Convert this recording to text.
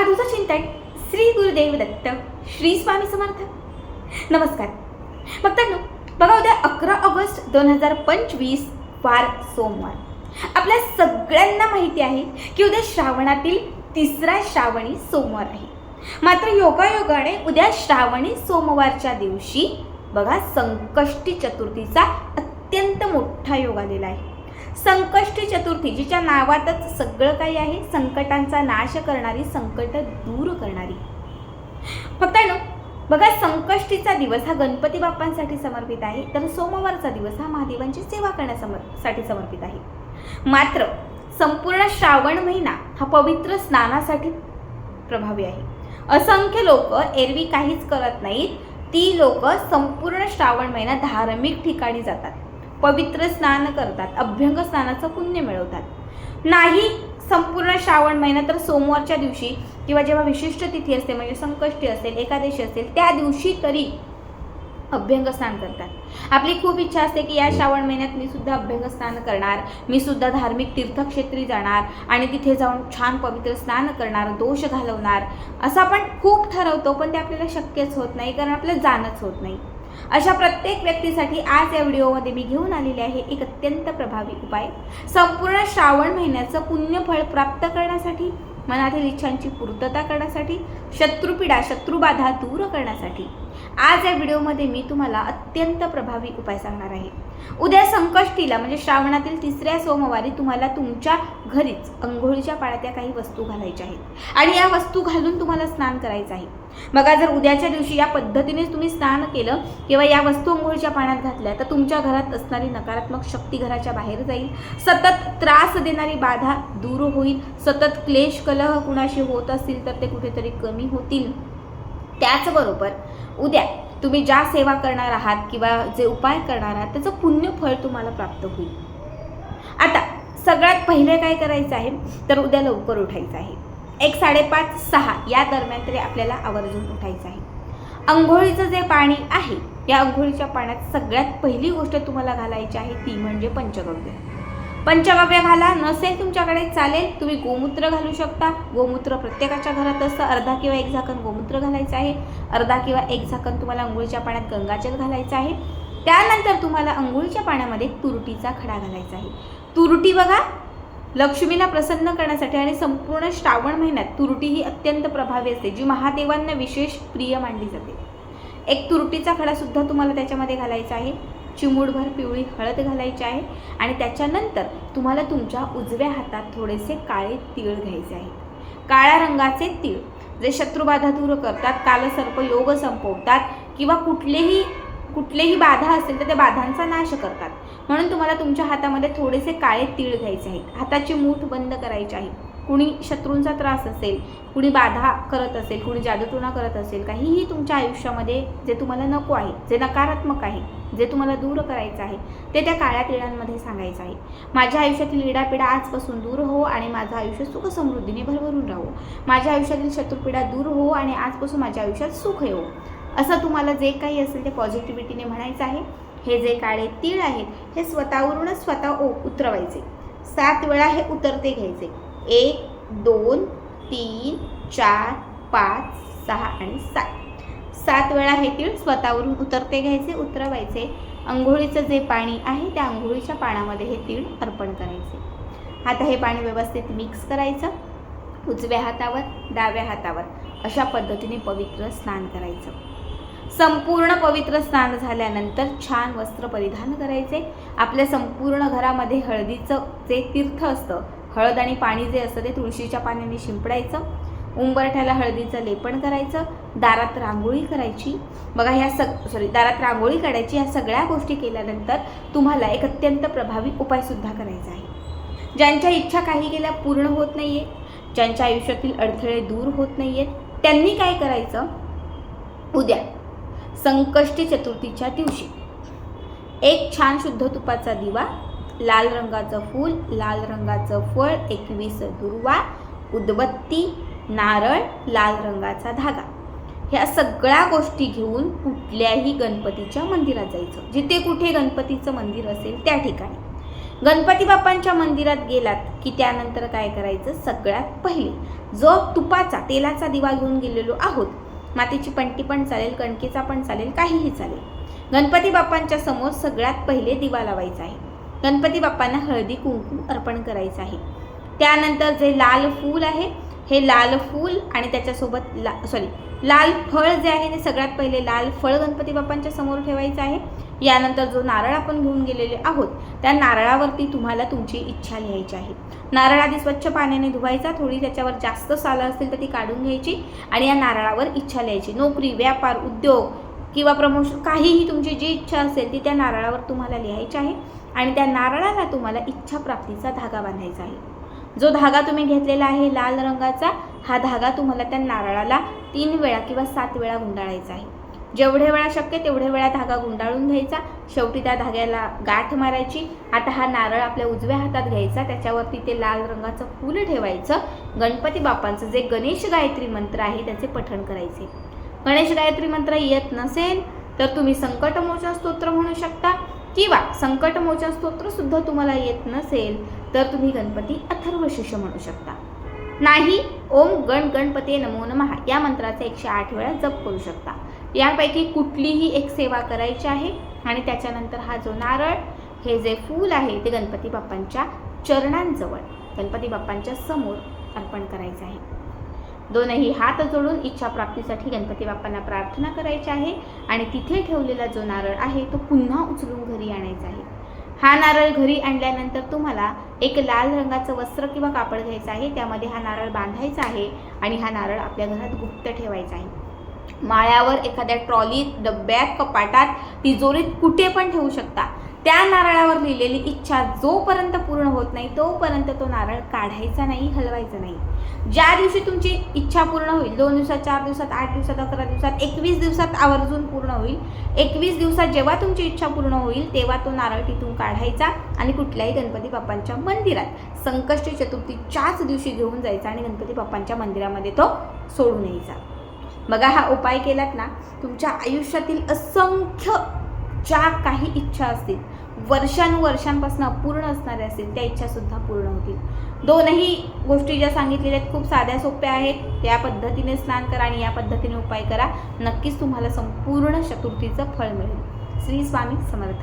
अवधूत चिंतन श्री गुरुदेव दत्त श्री स्वामी समर्थ. नमस्कार. भक्तांनो बघा उद्या अकरा ऑगस्ट दोन हजार पंचवीस वार सोमवार. आपल्या सगळ्यांना माहिती आहे की उद्या श्रावणातील तिसरा श्रावणी सोमवार आहे. मात्र योगायोगाने उद्या श्रावणी सोमवारच्या दिवशी बघा संकष्टी चतुर्थीचा अत्यंत मोठा योग आलेला आहे. संकष्टी चतुर्थी जिच्या नावातच सगळं काही आहे संकटांचा नाश करणारी संकट दूर करणारी. फक्त आहे ना बघा संकष्टीचा दिवस हा गणपती बाप्पांसाठी समर्पित आहे तर सोमवारचा दिवस हा महादेवांची सेवा करण्यासाठी समर्पित आहे. मात्र संपूर्ण श्रावण महिना हा पवित्र स्नानासाठी प्रभावी आहे. असंख्य लोक एरवी काहीच करत नाहीत ती लोक संपूर्ण श्रावण महिना धार्मिक ठिकाणी जातात. पवित्र स्नान करतात अभ्यंग स्नानाचं पुण्य मिळवतात. नाही संपूर्ण श्रावण महिना तर सोमवारच्या दिवशी किंवा जेव्हा विशिष्ट तिथी असते म्हणजे संकष्टी असेल एकादशी असेल त्या दिवशी तरी अभ्यंग स्नान करतात. आपली खूप इच्छा असते की या श्रावण महिन्यात मी सुद्धा अभ्यंग स्नान करणार मी सुद्धा धार्मिक तीर्थक्षेत्री जाणार आणि तिथे जाऊन छान पवित्र स्नान करणार दोष घालवणार असं आपण खूप ठरवतो पण ते आपल्याला शक्यच होत नाही कारण आपलं जाणंच होत नाही. अशा प्रत्येक व्यक्तीसाठी आज या व्हिडिओमध्ये मी घेऊन आलेले आहे एक अत्यंत प्रभावी उपाय. संपूर्ण श्रावण महिन्याचं पुण्यफळ प्राप्त करण्यासाठी मनातील इच्छांची पूर्तता करण्यासाठी शत्रुपीडा शत्रुबाधा दूर करण्यासाठी. आज या व्हिडिओमध्ये मी तुम्हाला अत्यंत प्रभावी उपाय सांगणार आहे. उद्या संकष्टीला म्हणजे श्रावणातील तिसऱ्या सोमवारी तुम्हाला तुमच्या घरीच अंघोळीच्या पाण्यात काही वस्तू घालायच्या आहेत. आणि या वस्तू घालून तुम्हाला स्नान करायचं आहे. बघा जर उद्याच्या दिवशी या पद्धतीने तुम्ही स्नान केलं किंवा या वस्तू अंघोळीच्या पाण्यात घातल्या तर तुमच्या घरात असणारी नकारात्मक शक्ती घराच्या बाहेर जाईल. सतत त्रास देणारी बाधा दूर होईल. सतत क्लेश कलह कुणाशी होत असतील तर ते कुठेतरी कमी होतील. त्याचबरोबर उद्या तुम्ही ज्या सेवा करणार आहात किंवा जे उपाय करणार आहात त्याचं पुण्य फळ तुम्हाला प्राप्त होईल. आता सगळ्यात पहिले काय करायचं आहे तर उद्या लवकर उठायचं आहे. एक साडेपाच सहा या दरम्यान तरी आपल्याला आवर्जून उठायचं आहे. अंघोळीचं जे पाणी आहे या अंघोळीच्या पाण्यात सगळ्यात पहिली गोष्ट तुम्हाला घालायची आहे ती म्हणजे पंचगव्य. पंचगव्य घाला नसेल तुमच्याकडे चालेल. तुम्ही गोमूत्र घालू शकता. गोमूत्र प्रत्येकाच्या घरात असतं. अर्धा किंवा एक झाकण गोमूत्र घालायचं आहे. अर्धा किंवा एक झाकण तुम्हाला अंघोळीच्या पाण्यात गंगाजल घालायचं आहे. त्यानंतर तुम्हाला अंघोळीच्या पाण्यामध्ये तुरटीचा खडा घालायचा आहे. तुरटी बघा लक्ष्मीला प्रसन्न करण्यासाठी आणि संपूर्ण श्रावण महिन्यात तुरटी ही अत्यंत प्रभावी असते जी महादेवांना विशेष प्रिय मानली जाते. एक तुरटीचा खडासुद्धा तुम्हाला त्याच्यामध्ये घालायचा आहे. चिमूडभर पिवळी हळद घालायची आहे आणि त्याच्यानंतर तुम्हाला तुमच्या उजव्या हातात थोडेसे काळे तीळ घ्यायचे आहेत. काळ्या रंगाचे तीळ जे शत्रुबाधा दूर करतात कालसर्प योग संपवतात किंवा कुठलेही कुठलेही बाधा असेल तर त्या बाधांचा नाश करतात. म्हणून तुम्हाला तुमच्या हातामध्ये थोडेसे काळे तीळ घ्यायचे आहेत. हाताची मूठ बंद करायची आहे. कुणी शत्रूंचा त्रास असेल कुणी बाधा करत असेल कुणी जादूटोणा करत असेल काहीही तुमच्या आयुष्यामध्ये जे तुम्हाला नको आहे जे नकारात्मक आहे जे तुम्हाला दूर करायचं आहे ते त्या काळ्या तिळांमध्ये सांगायचं आहे. माझ्या आयुष्यातील इडापिडा आजपासून दूर हो आणि माझं आयुष्य सुख समृद्धीने भरभरून राहो. माझ्या आयुष्यातील शत्रुपिडा दूर हो आणि आजपासून माझ्या आयुष्यात सुख येवो हो. असं तुम्हाला जे काही असेल ते पॉझिटिव्हिटीने म्हणायचं आहे. हे जे काळे तीळ आहेत हे स्वतःवरूनच स्वतः ओ उतरवायचे. सात वेळा हे उतरते घ्यायचे. एक दोन तीन चार पाच सहा आणि सात. सात वेळा हे तीळ स्वतःवरून उतरते घ्यायचे उतरवायचे. अंघोळीचं जे पाणी आहे त्या अंघोळीच्या पाण्यामध्ये हे तीळ अर्पण करायचे. आता हे पाणी व्यवस्थित मिक्स करायचं. उजव्या हातावर डाव्या हातावर अशा पद्धतीने पवित्र स्नान करायचं. संपूर्ण पवित्र स्नान झाल्यानंतर छान वस्त्र परिधान करायचे. आपल्या संपूर्ण घरामध्ये हळदीचं जे तीर्थ असतं हळद आणि पाणी जे असतं ते तुळशीच्या पाण्याने शिंपडायचं. उंबरठ्याला हळदीचं लेपण करायचं. दारात रांगोळी करायची. बघा ह्या सग सॉरी दारात रांगोळी काढायची. ह्या सगळ्या गोष्टी केल्यानंतर तुम्हाला एक अत्यंत प्रभावी उपायसुद्धा करायचा आहे. ज्यांच्या इच्छा काही गेल्या पूर्ण होत नाही आहे ज्यांच्या आयुष्यातील अडथळे दूर होत नाही आहेत त्यांनी काय करायचं? उद्या संकष्टी चतुर्थीच्या दिवशी एक छान शुद्ध तुपाचा दिवा लाल रंगाचं फूल लाल रंगाचं फळ एकवीस दुर्वा उदबत्ती नारळ लाल रंगाचा धागा. ह्या सगळ्या गोष्टी घेऊन कुठल्याही गणपतीच्या मंदिरात जायचं. जिथे कुठे गणपतीचं मंदिर असेल त्या ठिकाणी. गणपती बाप्पांच्या मंदिरात गेलात की त्यानंतर काय करायचं? सगळ्यात पहिले जो तुपाचा तेलाचा दिवा घेऊन गेलेलो आहोत मातीची पंटी पण चालेल कणकेचा पण चालेल काहीही चालेल गणपती बाप्पांच्या समोर सगळ्यात पहिले दिवा लावायचा आहे. गणपती बाप्पांना हळदी कुंकू अर्पण करायचं आहे. त्यानंतर जे लाल फूल आहे हे लाल फूल आणि त्याच्यासोबत ला सॉरी लाल फळ जे आहे ते सगळ्यात पहिले लाल फळ गणपती बाप्पांच्या समोर ठेवायचं आहे. यानंतर जो नारळ आपण घेऊन गेलेले आहोत त्या नारळावरती तुम्हाला तुमची इच्छा लिहायची आहे. नारळ आधी स्वच्छ पाण्याने धुवायचा थोडी त्याच्यावर जास्त सालं असतील तर ती काढून घ्यायची आणि या नारळावर इच्छा लिहायची. नोकरी व्यापार उद्योग किंवा प्रमोशन काहीही तुमची जी इच्छा असेल ती त्या नारळावर तुम्हाला लिहायची आहे. आणि त्या नारळाला तुम्हाला इच्छा प्राप्तीचा धागा बांधायचा आहे. जो धागा तुम्ही घेतलेला आहे लाल रंगाचा हा धागा तुम्हाला त्या नारळाला तीन वेळा किंवा सात वेळा गुंडाळायचा आहे. जेवढे वेळा शक्य तेवढे वेळा धागा गुंडाळून घ्यायचा. शेवटी त्या धाग्याला गाठ मारायची. आता हा नारळ आपल्या उजव्या हातात घ्यायचा. त्याच्यावरती ते लाल रंगाचं फूल ठेवायचं. गणपती बाप्पांचं जे गणेश गायत्री मंत्र आहे त्याचे पठण करायचे. गणेश गायत्री मंत्र येत नसेल तर तुम्ही संकटमोचन स्तोत्र म्हणू शकता. किंवा संकटमोचन स्तोत्र सुद्धा तुम्हाला येत नसेल तर तुम्ही गणपती अथर्व शिष्य म्हणू शकता. नाही ओम गण गणपती नमो नमः या मंत्राचा एकशे आठ वेळा जप करू शकता. यापैकी कुठलीही एक सेवा करायची आहे आणि त्याच्यानंतर हा जो नारळ हे जे फूल आहे ते गणपती बाप्पांच्या चरणांजवळ गणपती बाप्पांच्या समोर अर्पण करायचं आहे. दोनही हात जोडून इच्छा प्राप्तीसाठी गणपती बाप्पांना प्रार्थना करायची आहे. आणि तिथे ठेवलेला जो नारळ आहे तो पुन्हा उचलून घरी आणायचा आहे. हा नारळ घरी आणल्यानंतर तुम्हाला एक लाल रंगाचं वस्त्र किंवा कापड घ्यायचं आहे. त्यामध्ये हा नारळ बांधायचा आहे आणि हा नारळ आपल्या घरात गुप्त ठेवायचा आहे. माळ्यावर एखाद्या ट्रॉलीत डब्यात कपाटात तिजोरीत कुठे पण ठेवू शकता. त्या नारळावर लिहिलेली इच्छा जोपर्यंत पूर्ण होत नाही तोपर्यंत तो नारळ काढायचा नाही हलवायचा नाही. ज्या दिवशी तुमची इच्छा पूर्ण होईल दोन दिवसात चार दिवसात आठ दिवसात अकरा दिवसात एकवीस दिवसात आवर्जून पूर्ण होईल. एकवीस दिवसात जेव्हा तुमची इच्छा पूर्ण होईल तेव्हा तो नारळ तिथून काढायचा आणि कुठल्याही गणपती बाप्पांच्या मंदिरात संकष्टी चतुर्थीच्याच दिवशी घेऊन जायचा आणि गणपती बाप्पांच्या मंदिरामध्ये तो सोडून यायचा. बघा हा उपाय केलात ना तुमच्या आयुष्यातील असंख्य ज्या काही इच्छा असतील वर्षानुवर्षांपासून अपूर्ण असणाऱ्या असतील त्या इच्छासुद्धा पूर्ण होतील. दोनही गोष्टी ज्या सांगितलेल्या आहेत खूप साध्या सोप्या आहेत. त्या पद्धतीने स्नान करा आणि या पद्धतीने उपाय करा. नक्कीच तुम्हाला संपूर्ण चतुर्थीचं फळ मिळेल. श्री स्वामी समर्थ.